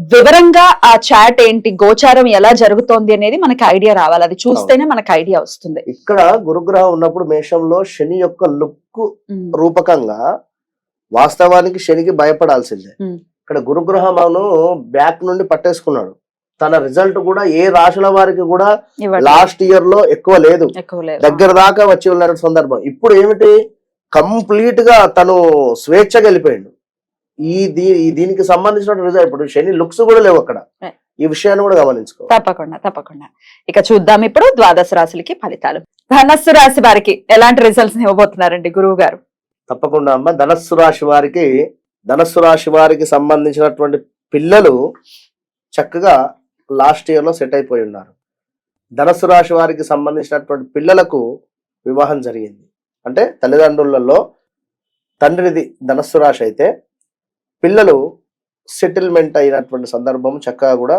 వివరంగా ఆ చాట్ ఏంటి గోచారం ఎలా జరుగుతోంది అనేది మనకి ఐడియా రావాలి. అది చూస్తేనే మనకి ఐడియా వస్తుంది. ఇక్కడ గురుగ్రహం ఉన్నప్పుడు మేషంలో శని యొక్క లుక్ రూపకంగా వాస్తవానికి శనికి భయపడాల్సిందే. ఇక్కడ గురుగ్రహమును బ్యాక్ నుండి పట్టేసుకున్నాడు. తన రిజల్ట్ కూడా ఏ రాశుల వారికి కూడా. లాస్ట్ ఇయర్లో ఎక్కువ లేదు. ఎక్కువ లేదు. దగ్గర దాకా వచ్చి ఉన్న సందర్భం. ఇప్పుడు ఏమిటి? కంప్లీట్గా తను స్వేచ్ఛగా వెళ్ళిపోయిండు. ఈ దీ దీనికి సంబంధించిన రిజల్ట్ ఇప్పుడు శని లుక్స్ కూడా లేవు అక్కడ. ఈ విషయాన్ని కూడా గమనించుకో. తప్పకుండా తప్పకుండా. ఇక చూద్దాం ఇప్పుడు ద్వాదశ రాశులకి ఫలితాలు. ధనస్సు రాశి వారికి ఎలాంటి రిజల్ట్స్ ఇవ్వబోతున్నారండి గురువు గారు? తప్పకుండా అమ్మ ధనస్సు రాశి వారికి ధనస్సు రాశి వారికి సంబంధించినటువంటి పిల్లలు చక్కగా లాస్ట్ ఇయర్లో సెట్ అయిపోయి ఉన్నారు. ధనస్సు రాశి వారికి సంబంధించినటువంటి పిల్లలకు వివాహం జరిగింది. అంటే తల్లిదండ్రులలో తండ్రిది ధనస్సు రాశి అయితే పిల్లలు సెటిల్మెంట్ అయినటువంటి సందర్భం చక్కగా కూడా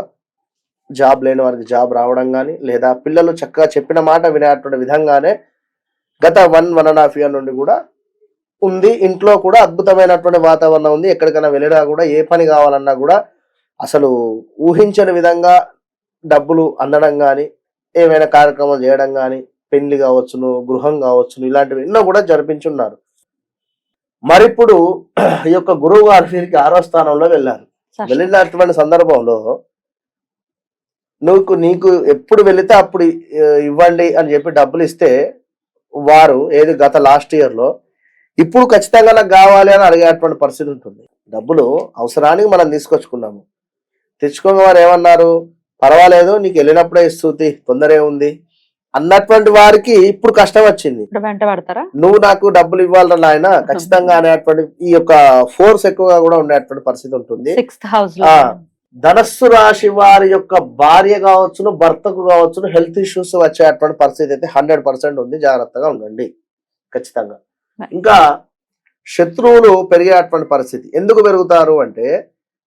జాబ్ లేని వారికి జాబ్ రావడం కానీ లేదా పిల్లలు చక్కగా చెప్పిన మాట వినేటువంటి విధంగానే గత one one and half year నుండి కూడా ఉంది. ఇంట్లో కూడా అద్భుతమైనటువంటి వాతావరణం ఉంది. ఎక్కడికైనా వెళ్ళినా కూడా ఏ పని కావాలన్నా కూడా అసలు ఊహించని విధంగా డబ్బులు అందడం కానీ ఏమైనా కార్యక్రమాలు చేయడం కానీ పెళ్ళి కావచ్చును గృహం కావచ్చును ఇలాంటివి ఎన్నో కూడా జరిపించున్నారు. మరిప్పుడు ఈ యొక్క గురువు గారు వీరికి ఆరో స్థానంలో వెళ్ళారు. వెళ్ళినటువంటి సందర్భంలో నువ్వు నీకు ఎప్పుడు వెళితే అప్పుడు ఇవ్వండి అని చెప్పి డబ్బులు ఇస్తే వారు ఏది గత లాస్ట్ ఇయర్లో ఇప్పుడు ఖచ్చితంగా నాకు కావాలి అని అడిగేటువంటి పరిస్థితి ఉంటుంది. డబ్బులు అవసరానికి మనం తీసుకొచ్చుకున్నాము. తెచ్చుకోగా వారు ఏమన్నారు? పర్వాలేదు నీకు వెళ్ళినప్పుడే ఇస్తుంది తొందర ఏముంది అన్నటువంటి వారికి ఇప్పుడు కష్టం వచ్చింది. ఇప్పుడు వెంట పడతారా? నువ్వు నాకు డబ్బులు ఇవ్వాలరా నాయన? ఖచ్చితంగా అనేటువంటి ఈ యొక్క ఫోర్స్ ఎక్కువగా కూడా ఉండేటువంటి పరిస్థితి ఉంటుంది. ధనస్సు రాశి వారి యొక్క భార్య కావచ్చును భర్తకు కావచ్చును హెల్త్ ఇష్యూస్ వచ్చేటువంటి పరిస్థితి అయితే హండ్రెడ్ పర్సెంట్ ఉంది. జాగ్రత్తగా ఉండండి. ఖచ్చితంగా. ఇంకా శత్రువులు పెరిగేటువంటి పరిస్థితి. ఎందుకు పెరుగుతారు అంటే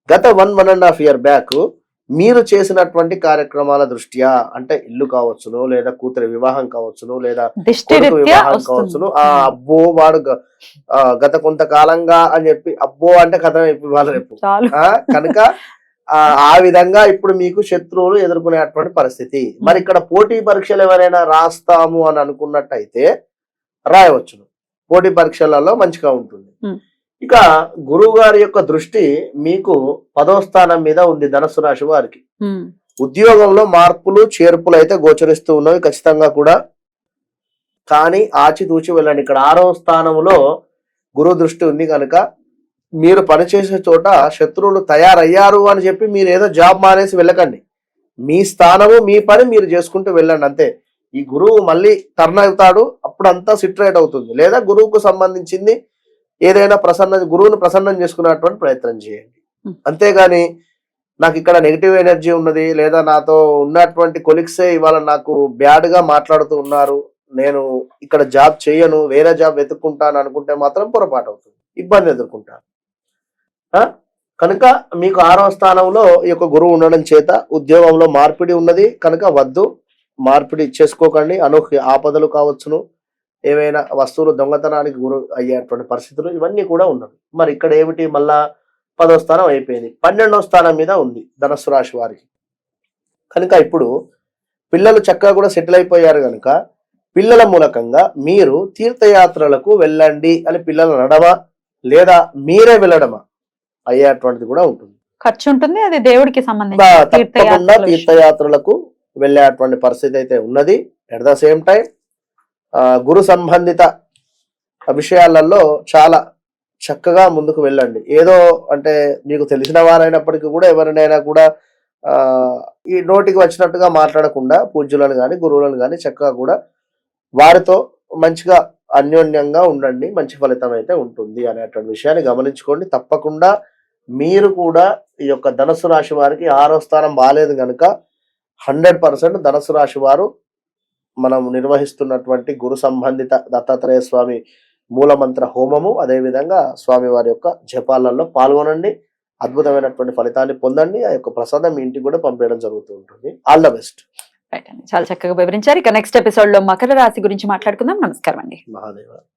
గత one one and half year back మీరు చేసినటువంటి కార్యక్రమాల దృష్ట్యా అంటే ఇల్లు కావచ్చును లేదా కూతురి వివాహం కావచ్చును లేదా వివాహం కావచ్చును? ఆ అబ్బో వాడు గత కొంతకాలంగా అని చెప్పి అబ్బో అంటే కథ ఇవాళ రేపు. కనుక ఆ విధంగా ఇప్పుడు మీకు శత్రువులు ఎదుర్కొనేటువంటి పరిస్థితి. మరి ఇక్కడ పోటీ పరీక్షలు ఎవరైనా రాస్తాము అని అనుకున్నట్టయితే రాయవచ్చును. పోటీ పరీక్షలలో మంచిగా ఉంటుంది. ఇక గురువు గారి యొక్క దృష్టి మీకు పదో స్థానం మీద ఉంది ధనస్సు రాశి వారికి. ఉద్యోగంలో మార్పులు చేర్పులు అయితే గోచరిస్తూ ఉన్నవి ఖచ్చితంగా కూడా. కానీ ఆచితూచి వెళ్ళండి. ఇక్కడ ఆరో స్థానంలో గురు దృష్టి ఉంది కనుక మీరు పనిచేసే చోట శత్రువులు తయారయ్యారు అని చెప్పి మీరు ఏదో జాబ్ మానేసి వెళ్ళకండి. మీ స్థానము మీ పని మీరు చేసుకుంటూ వెళ్ళండి అంతే. ఈ గురువు మళ్ళీ టర్న్ అవుతాడు అప్పుడు అంతా సిట్రేట్ అవుతుంది. లేదా గురువుకు సంబంధించింది ఏదైనా ప్రసన్న గురువుని ప్రసన్నం చేసుకునేటువంటి ప్రయత్నం చేయండి. అంతేగాని నాకు ఇక్కడ నెగిటివ్ ఎనర్జీ ఉన్నది లేదా నాతో ఉన్నటువంటి కొలిక్సే ఇవాళ నాకు బ్యాడ్గా మాట్లాడుతూ ఉన్నారు నేను ఇక్కడ జాబ్ చేయను వేరే జాబ్ వెతుక్కుంటాను అనుకుంటే మాత్రం పొరపాటు అవుతుంది. ఇబ్బంది ఎదుర్కొంటాను? కనుక మీకు ఆరవ స్థానంలో ఈ యొక్క గురువు ఉండడం చేత ఉద్యోగంలో మార్పిడి ఉన్నది కనుక వద్దు. మార్పిడి చేసుకోకండి అనూహ్య ఆపదలు కావచ్చును. ఏవైనా వస్తువులు దొంగతనానికి గురి అయ్యేటువంటి పరిస్థితులు ఇవన్నీ కూడా ఉన్నవి మరి ఇక్కడ ఏమిటి? మళ్ళా పదో స్థానం అయిపోయింది. పన్నెండవ స్థానం మీద ఉంది ధనస్సు రాశి వారికి. కనుక ఇప్పుడు పిల్లలు చక్కగా కూడా సెటిల్ అయిపోయారు కనుక పిల్లల మూలకంగా మీరు తీర్థయాత్రలకు వెళ్ళండి అని పిల్లలు అనడమా లేదా మీరే వెళ్ళడమా అయ్యేటువంటిది కూడా ఉంటుంది. ఖర్చు ఉంటుంది. అది దేవుడికి సంబంధించి. తీర్థయాత్రలకు వెళ్ళేటువంటి పరిస్థితి అయితే ఉన్నది. ఎట్ ద సేమ్ టైం గురు సంబంధిత విషయాలలో చాలా చక్కగా ముందుకు వెళ్ళండి. ఏదో అంటే మీకు తెలిసిన వారైనప్పటికీ కూడా ఎవరినైనా కూడా ఈ నోటికి వచ్చినట్టుగా మాట్లాడకుండా పూజ్యులను కానీ గురువులను కానీ చక్కగా కూడా వారితో మంచిగా అన్యోన్యంగా ఉండండి. మంచి ఫలితం అయితే ఉంటుంది అనేటువంటి విషయాన్ని గమనించుకోండి. తప్పకుండా మీరు కూడా ఈ యొక్క ధనస్సు రాశి వారికి ఆరో స్థానం బాగాలేదు కనుక హండ్రెడ్ పర్సెంట్ ధనస్సు రాశి వారు మనం నిర్వహిస్తున్నటువంటి గురు సంబంధిత దత్తాత్రేయ స్వామి మూలమంత్ర హోమము అదేవిధంగా స్వామి వారి యొక్క జపాలలో పాల్గొనండి. అద్భుతమైనటువంటి ఫలితాన్ని పొందండి. ఆ యొక్క ప్రసాదం మీ ఇంటికి కూడా పంపించడం జరుగుతూ ఉంటుంది. All the best. చాలా చక్కగా వివరించారు. ఇక నెక్స్ట్ ఎపిసోడ్లో మకర రాశి గురించి మాట్లాడుకుందాం. నమస్కారం అండి. మహాదేవ.